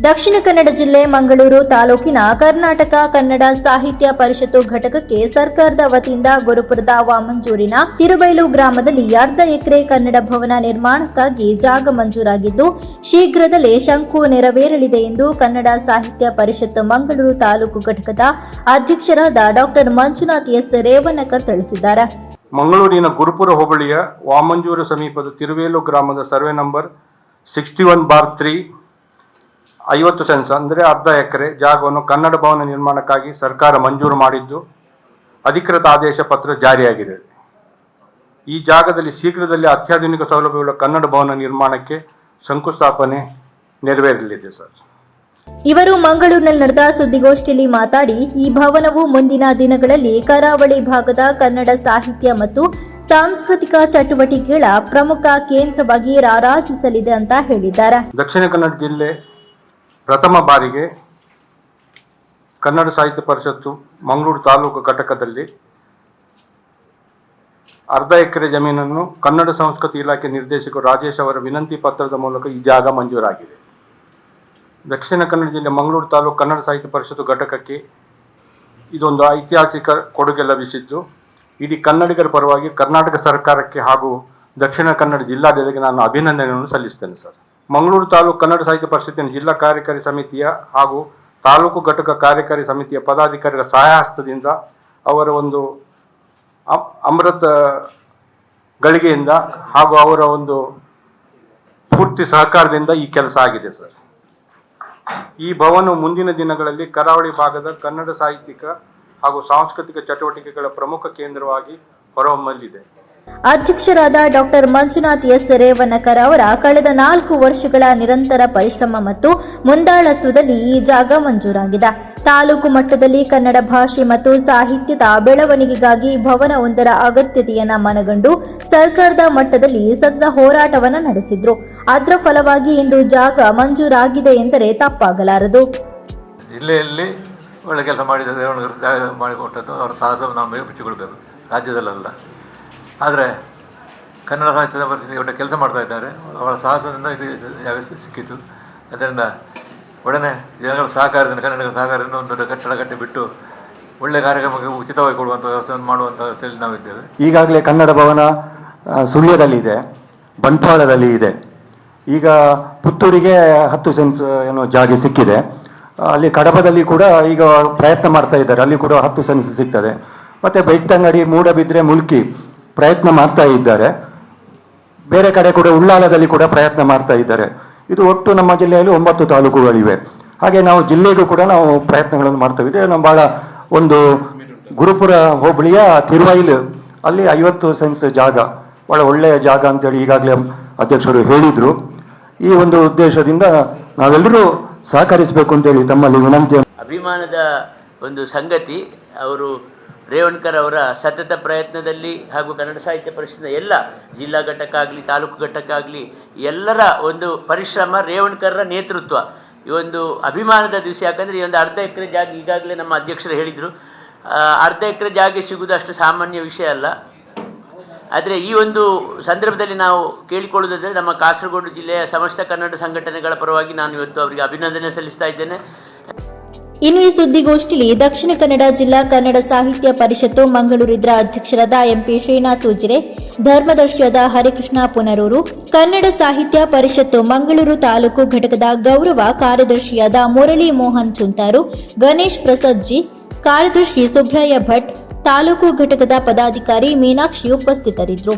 ದಕ್ಷಿಣ ಕನ್ನಡ ಜಿಲ್ಲೆ ಮಂಗಳೂರು ತಾಲೂಕಿನ ಕರ್ನಾಟಕ ಕನ್ನಡ ಸಾಹಿತ್ಯ ಪರಿಷತ್ತು ಘಟಕಕ್ಕೆ ಸರ್ಕಾರದ ವತಿಯಿಂದ ಗುರುಪುರದ ವಾಮಂಜೂರಿನ ತಿರುಬೈಲು ಗ್ರಾಮದಲ್ಲಿ ಅರ್ಧ ಎಕರೆ ಕನ್ನಡ ಭವನ ನಿರ್ಮಾಣಕ್ಕಾಗಿ ಜಾಗ ಮಂಜೂರಾಗಿದ್ದು, ಶೀಘ್ರದಲ್ಲೇ ಶಂಕು ನೆರವೇರಲಿದೆ ಎಂದು ಕನ್ನಡ ಸಾಹಿತ್ಯ ಪರಿಷತ್ತು ಮಂಗಳೂರು ತಾಲೂಕು ಘಟಕದ ಅಧ್ಯಕ್ಷರಾದ ಡಾಕ್ಟರ್ ಮಂಜುನಾಥ್ ಎಸ್. ರೇವನಕ ತಿಳಿಸಿದ್ದಾರೆ. ಮಂಗಳೂರಿನ ಗುರುಪುರ ಹೋಬಳಿಯ ವಾಮಂಜೂರು ಸಮೀಪದ ತಿರುವೇಲು ಗ್ರಾಮದ survey number sixty one bar three ಐವತ್ತು ಸೆನ್ಸ್ ಅಂದರೆ ಅರ್ಧ ಎಕರೆ ಜಾಗವನ್ನು ಕನ್ನಡ ಭವನ ನಿರ್ಮಾಣಕ್ಕಾಗಿ ಸರ್ಕಾರ ಮಂಜೂರು ಮಾಡಿದ್ದು ಅಧಿಕೃತ ಆದೇಶ ಪತ್ರ ಜಾರಿಯಾಗಿದೆ. ಈ ಜಾಗದಲ್ಲಿ ಶೀಘ್ರದಲ್ಲಿ ಅತ್ಯಾಧುನಿಕ ಸೌಲಭ್ಯಗಳ ಕನ್ನಡ ಭವನ ನಿರ್ಮಾಣಕ್ಕೆ ಶಂಕುಸ್ಥಾಪನೆ ನೆರವೇರಲಿದೆ ಸರ್. ಇವರು ಮಂಗಳೂರಿನಲ್ಲಿ ನಡೆದ ಸುದ್ದಿಗೋಷ್ಠಿಯಲ್ಲಿ ಮಾತಾಡಿ ಈ ಭವನವು ಮುಂದಿನ ದಿನಗಳಲ್ಲಿ ಕರಾವಳಿ ಭಾಗದ ಕನ್ನಡ ಸಾಹಿತ್ಯ ಮತ್ತು ಸಾಂಸ್ಕೃತಿಕ ಚಟುವಟಿಕೆಗಳ ಪ್ರಮುಖ ಕೇಂದ್ರವಾಗಿ ರಾರಾಜಿಸಲಿದೆ ಅಂತ ಹೇಳಿದ್ದಾರೆ. ದಕ್ಷಿಣ ಕನ್ನಡ ಜಿಲ್ಲೆ ಪ್ರಥಮ ಬಾರಿಗೆ ಕನ್ನಡ ಸಾಹಿತ್ಯ ಪರಿಷತ್ತು ಮಂಗಳೂರು ತಾಲೂಕು ಘಟಕದಲ್ಲಿ ಅರ್ಧ ಎಕರೆ ಜಮೀನನ್ನು ಕನ್ನಡ ಸಂಸ್ಕೃತಿ ಇಲಾಖೆ ನಿರ್ದೇಶಕರು ರಾಜೇಶ್ ಅವರ ವಿನಂತಿ ಪತ್ರದ ಮೂಲಕ ಈ ಜಾಗ ಮಂಜೂರಾಗಿದೆ. ದಕ್ಷಿಣ ಕನ್ನಡ ಜಿಲ್ಲೆ ಮಂಗಳೂರು ತಾಲೂಕು ಕನ್ನಡ ಸಾಹಿತ್ಯ ಪರಿಷತ್ತು ಘಟಕಕ್ಕೆ ಇದೊಂದು ಐತಿಹಾಸಿಕ ಕೊಡುಗೆ ಲಭಿಸಿದ್ದು, ಇಡೀ ಕನ್ನಡಿಗರ ಪರವಾಗಿ ಕರ್ನಾಟಕ ಸರ್ಕಾರಕ್ಕೆ ಹಾಗೂ ದಕ್ಷಿಣ ಕನ್ನಡ ಜಿಲ್ಲಾಡಳಿತಕ್ಕೆ ನಾನು ಅಭಿನಂದನೆಯನ್ನು ಸಲ್ಲಿಸ್ತೇನೆ ಸರ್. ಮಂಗಳೂರು ತಾಲೂಕು ಕನ್ನಡ ಸಾಹಿತ್ಯ ಪರಿಷತ್ತಿನ ಜಿಲ್ಲಾ ಕಾರ್ಯಕಾರಿ ಸಮಿತಿಯ ಹಾಗೂ ತಾಲೂಕು ಘಟಕ ಕಾರ್ಯಕಾರಿ ಸಮಿತಿಯ ಪದಾಧಿಕಾರಿಗಳ ಸಹಾಯಹಸ್ತದಿಂದ ಅವರ ಒಂದು ಅಮ್- ಅಮೃತ ಗಳಿಗೆಯಿಂದ ಹಾಗೂ ಅವರ ಒಂದು ಪೂರ್ತಿ ಸಹಕಾರದಿಂದ ಈ ಕೆಲಸ ಆಗಿದೆ ಸರ್. ಈ ಭವನವು ಮುಂದಿನ ದಿನಗಳಲ್ಲಿ ಕರಾವಳಿ ಭಾಗದ ಕನ್ನಡ ಸಾಹಿತ್ಯಿಕ ಹಾಗೂ ಸಾಂಸ್ಕೃತಿಕ ಚಟುವಟಿಕೆಗಳ ಪ್ರಮುಖ ಕೇಂದ್ರವಾಗಿ ಹೊರಹೊಮ್ಮಲಿದೆ. ಅಧ್ಯಕ್ಷರಾದ ಡಾಕ್ಟರ್ ಮಂಜುನಾಥ್ ಎಸ್ ರೇವನಕರ್ ಅವರ ಕಳೆದ ನಾಲ್ಕು ವರ್ಷಗಳ ನಿರಂತರ ಪರಿಶ್ರಮ ಮತ್ತು ಮುಂದಾಳತ್ವದಲ್ಲಿ ಈ ಜಾಗ ಮಂಜೂರಾಗಿದೆ. ತಾಲೂಕು ಮಟ್ಟದಲ್ಲಿ ಕನ್ನಡ ಭಾಷೆ ಮತ್ತು ಸಾಹಿತ್ಯದ ಬೆಳವಣಿಗೆಗಾಗಿ ಭವನವೊಂದರ ಅಗತ್ಯತೆಯನ್ನ ಮನಗಂಡು ಸರ್ಕಾರದ ಮಟ್ಟದಲ್ಲಿ ಸತತ ಹೋರಾಟವನ್ನ ನಡೆಸಿದ್ರು. ಅದರ ಫಲವಾಗಿ ಇಂದು ಜಾಗ ಮಂಜೂರಾಗಿದೆ ಎಂದರೆ ತಪ್ಪಾಗಲಾರದು. ಜಿಲ್ಲೆಯಲ್ಲಿ ಒಳ್ಳೆ ಕೆಲಸ ಮಾಡಿದ ಮಾಡಿಕೊಟ್ಟದ್ದು, ಅವರ ಸಾಹಸವನ್ನು ನಾವು ಮೆಚ್ಚಿಕೊಳ್ಬೇಕು ಆದರೆ ಕನ್ನಡ ಸಾಹಿತ್ಯದ ಪರಿಸ್ಥಿತಿ ಒಳ್ಳೆ ಕೆಲಸ ಮಾಡ್ತಾ ಇದ್ದಾರೆ. ಅವರ ಸಾಹಸದಿಂದ ಇದು ಜಾಗ ಸಿಕ್ಕಿತು. ಅದರಿಂದ ಒಡನೆ ಜನಗಳ ಸಹಕಾರದಿಂದ, ಕನ್ನಡಿಗರ ಸಹಕಾರದಿಂದ ಒಂದು ದೊಡ್ಡ ಕಟ್ಟಡ ಕಟ್ಟಿ ಬಿಟ್ಟು ಒಳ್ಳೆ ಕಾರ್ಯಕ್ರಮಕ್ಕೆ ಉಚಿತವಾಗಿ ಕೊಡುವಂಥ ವ್ಯವಸ್ಥೆಯನ್ನು ಮಾಡುವಂಥ ವ್ಯವಸ್ಥೆಯಲ್ಲಿ ನಾವಿದ್ದೇವೆ ಈಗಾಗಲೇ ಕನ್ನಡ ಭವನ ಸುಳ್ಯದಲ್ಲಿ ಇದೆ, ಬಂಟ್ವಾಳದಲ್ಲಿ ಇದೆ. ಈಗ ಪುತ್ತೂರಿಗೆ ಹತ್ತು ಸೆನ್ಸ್ ಏನೋ ಜಾಗ ಸಿಕ್ಕಿದೆ. ಅಲ್ಲಿ ಕಡಬದಲ್ಲಿ ಕೂಡ ಈಗ ಪ್ರಯತ್ನ ಮಾಡ್ತಾ ಇದ್ದಾರೆ. ಅಲ್ಲಿ ಕೂಡ ಹತ್ತು ಸೆನ್ಸ್ ಸಿಗ್ತದೆ. ಮತ್ತೆ ಬೆಳ್ತಂಗಡಿ ಮೂಡಬಿದ್ರೆ ಮುಲ್ಕಿ ಪ್ರಯತ್ನ ಮಾಡ್ತಾ ಇದ್ದಾರೆ. ಬೇರೆ ಕಡೆ ಕೂಡ ಉಳ್ಳಾಲದಲ್ಲಿ ಕೂಡ ಪ್ರಯತ್ನ ಮಾಡ್ತಾ ಇದ್ದಾರೆ. ಇದು ಒಟ್ಟು ನಮ್ಮ ಜಿಲ್ಲೆಯಲ್ಲಿ ಒಂಬತ್ತು ತಾಲೂಕುಗಳಿವೆ. ಹಾಗೆ ನಾವು ಜಿಲ್ಲೆಗೂ ಕೂಡ ನಾವು ಪ್ರಯತ್ನಗಳನ್ನು ಮಾಡ್ತಾ ಇದ್ದೇವೆ. ನಮ್ಮ ಬಹಳ ಒಂದು ಗುರುಪುರ ಹೋಬಳಿಯ ತಿರುವೈಲ್ ಅಲ್ಲಿ ಐವತ್ತು ಸೆನ್ಸ್ ಜಾಗ ಬಹಳ ಒಳ್ಳೆಯ ಜಾಗ ಅಂತೇಳಿ ಈಗಾಗಲೇ ಅಧ್ಯಕ್ಷರು ಹೇಳಿದ್ರು. ಈ ಒಂದು ಉದ್ದೇಶದಿಂದ ನಾವೆಲ್ಲರೂ ಸಹಕರಿಸಬೇಕು ಅಂತೇಳಿ ತಮ್ಮಲ್ಲಿ ವಿನಂತಿ ಅಭಿಮಾನದ ಒಂದು ಸಂಗತಿ, ಅವರು ರೇವಣ್ಕರ್ ಅವರ ಸತತ ಪ್ರಯತ್ನದಲ್ಲಿ ಹಾಗೂ ಕನ್ನಡ ಸಾಹಿತ್ಯ ಪರಿಷತ್ನ ಎಲ್ಲ ಜಿಲ್ಲಾ ಘಟಕ ಆಗಲಿ ತಾಲೂಕು ಘಟಕ ಆಗಲಿ ಎಲ್ಲರ ಒಂದು ಪರಿಶ್ರಮ ರೇವಣ್ಕರ್ರ ನೇತೃತ್ವ. ಈ ಒಂದು ಅಭಿಮಾನದ ದಿವಸ, ಯಾಕಂದರೆ ಈ ಒಂದು ಅರ್ಧ ಎಕರೆ ಜಾಗ ಈಗಾಗಲೇ ನಮ್ಮ ಅಧ್ಯಕ್ಷರು ಹೇಳಿದರು. ಅರ್ಧ ಎಕರೆ ಜಾಗ ಸಿಗುವುದು ಅಷ್ಟು ಸಾಮಾನ್ಯ ವಿಷಯ ಅಲ್ಲ. ಆದರೆ ಈ ಒಂದು ಸಂದರ್ಭದಲ್ಲಿ ನಾವು ಕೇಳಿಕೊಳ್ಳುವುದಾದರೆ, ನಮ್ಮ ಕಾಸರಗೋಡು ಜಿಲ್ಲೆಯ ಸಮಸ್ತ ಕನ್ನಡ ಸಂಘಟನೆಗಳ ಪರವಾಗಿ ನಾನು ಇವತ್ತು ಅವರಿಗೆ ಅಭಿನಂದನೆ ಸಲ್ಲಿಸ್ತಾ ಇದ್ದೇನೆ. ಇನ್ನು ಈ ಸುದ್ದಿಗೋಷ್ಠಿಯಲ್ಲಿ ದಕ್ಷಿಣ ಕನ್ನಡ ಜಿಲ್ಲಾ ಕನ್ನಡ ಸಾಹಿತ್ಯ ಪರಿಷತ್ತು ಮಂಗಳೂರಿದ್ರ ಅಧ್ಯಕ್ಷರಾದ ಎಂಪಿ ಶ್ರೀನಾಥ್ ಉಜಿರೆ, ಧರ್ಮದರ್ಶಿಯಾದ ಹರಿಕೃಷ್ಣ ಪುನರೂರು, ಕನ್ನಡ ಸಾಹಿತ್ಯ ಪರಿಷತ್ತು ಮಂಗಳೂರು ತಾಲೂಕು ಘಟಕದ ಗೌರವ ಕಾರ್ಯದರ್ಶಿಯಾದ ಮುರಳಿ ಮೋಹನ್ ಚುಂತಾರು, ಗಣೇಶ್ ಪ್ರಸಾದ್ ಜಿ ಕಾರ್ಯದರ್ಶಿ ಸುಬ್ರಯ್ಯ ಭಟ್, ತಾಲೂಕು ಘಟಕದ ಪದಾಧಿಕಾರಿ ಮೀನಾಕ್ಷಿ ಉಪಸ್ಥಿತರಿದ್ದರು.